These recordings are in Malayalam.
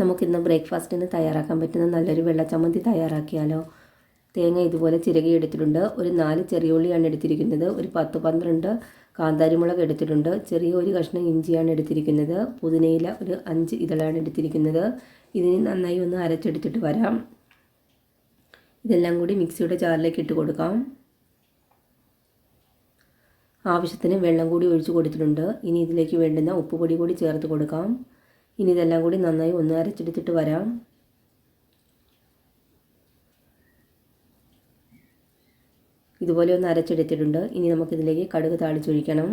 നമുക്കിന്ന് ബ്രേക്ക്ഫാസ്റ്റിന് തയ്യാറാക്കാൻ പറ്റുന്ന നല്ലൊരു വെള്ളച്ചമ്മന്തി തയ്യാറാക്കിയാലോ? തേങ്ങ ഇതുപോലെ ചിരകി എടുത്തിട്ടുണ്ട്. ഒരു നാല് ചെറിയ ഉള്ളിയാണ് എടുത്തിരിക്കുന്നത്. ഒരു പത്ത് പന്ത്രണ്ട് കാന്താരിമുളക് എടുത്തിട്ടുണ്ട്. ചെറിയ ഒരു കഷ്ണം ഇഞ്ചിയാണ് എടുത്തിരിക്കുന്നത്. പുതിനയില ഒരു അഞ്ച് ഇതളാണ് എടുത്തിരിക്കുന്നത്. ഇതിന് നന്നായി ഒന്ന് അരച്ചെടുത്തിട്ട് വരാം. ഇതെല്ലാം കൂടി മിക്സിയുടെ ജാറിലേക്ക് ഇട്ട് കൊടുക്കാം. ആവശ്യത്തിന് വെള്ളം കൂടി ഒഴിച്ച് കൊടുത്തിട്ടുണ്ട്. ഇനി ഇതിലേക്ക് വേണ്ടുന്ന ഉപ്പുപൊടി കൂടി ചേർത്ത് കൊടുക്കാം. ഇനി ഇതെല്ലാം കൂടി നന്നായി ഒന്ന് അരച്ചെടുത്തിട്ട് വരാം. ഇതുപോലെ ഒന്ന് അരച്ചെടുത്തിട്ടുണ്ട്. ഇനി നമുക്കിതിലേക്ക് കടുക് താളിച്ചൊഴിക്കണം.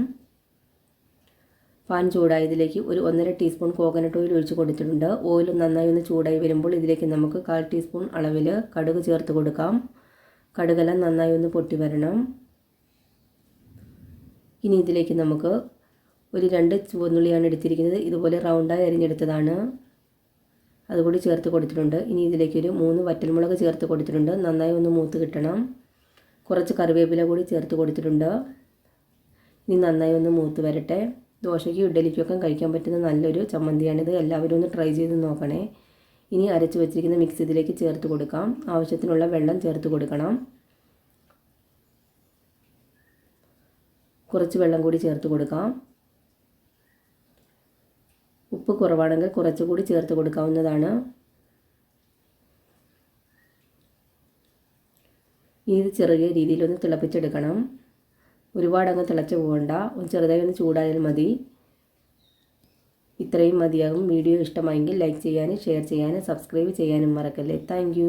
പാൻ ചൂടായതിലേക്ക് ഒരു ഒന്നര ടീസ്പൂൺ കോക്കനട്ട് ഓയിൽ ഒഴിച്ച് കൊടുത്തിട്ടുണ്ട്. ഓയിൽ നന്നായി ഒന്ന് ചൂടായി വരുമ്പോൾ ഇതിലേക്ക് നമുക്ക് കാൽ ടീസ്പൂൺ അളവിൽ കടുക് ചേർത്ത് കൊടുക്കാം. കടുകെല്ലാം നന്നായി ഒന്ന് പൊട്ടി വരണം. ഇനി ഇതിലേക്ക് നമുക്ക് ഒരു രണ്ട് ചുവന്നുള്ളിയാണ് എടുത്തിരിക്കുന്നത്. ഇതുപോലെ റൗണ്ടായി അരിഞ്ഞെടുത്തതാണ്. അതുകൂടി ചേർത്ത് കൊടുത്തിട്ടുണ്ട്. ഇനി ഇതിലേക്ക് ഒരു മൂന്ന് വറ്റൽമുളക് ചേർത്ത് കൊടുത്തിട്ടുണ്ട്. നന്നായി ഒന്ന് മൂത്ത് കിട്ടണം. കുറച്ച് കറിവേപ്പില കൂടി ചേർത്ത് കൊടുത്തിട്ടുണ്ട്. ഇനി നന്നായി ഒന്ന് മൂത്ത് വരട്ടെ. ദോശയ്ക്കും ഇഡ്ഡലിക്കൊക്കെ കഴിക്കാൻ പറ്റുന്ന നല്ലൊരു ചമ്മന്തിയാണിത്. എല്ലാവരും ഒന്ന് ട്രൈ ചെയ്ത് നോക്കണേ. ഇനി അരച്ച് വെച്ചിരിക്കുന്ന മിക്സ് ഇതിലേക്ക് ചേർത്ത് കൊടുക്കാം. ആവശ്യത്തിനുള്ള വെള്ളം ചേർത്ത് കൊടുക്കണം. കുറച്ച് വെള്ളം കൂടി ചേർത്ത് കൊടുക്കാം. ഉപ്പ് കുറവാണെങ്കിൽ കുറച്ചുകൂടി ചേർത്ത് കൊടുക്കാവുന്നതാണ്. ഇത് ചെറിയ രീതിയിലൊന്ന് തിളപ്പിച്ചെടുക്കണം. ഒരുപാട് അങ്ങ് തിളച്ച് പോകണ്ട ഒന്ന് ചെറുതായി ഒന്ന് ചൂടായാൽ മതി. ഇത്രയും മതിയാകും. വീഡിയോ ഇഷ്ടമായെങ്കിൽ ലൈക്ക് ചെയ്യാനും ഷെയർ ചെയ്യാനും സബ്സ്ക്രൈബ് ചെയ്യാനും മറക്കല്ലേ. താങ്ക്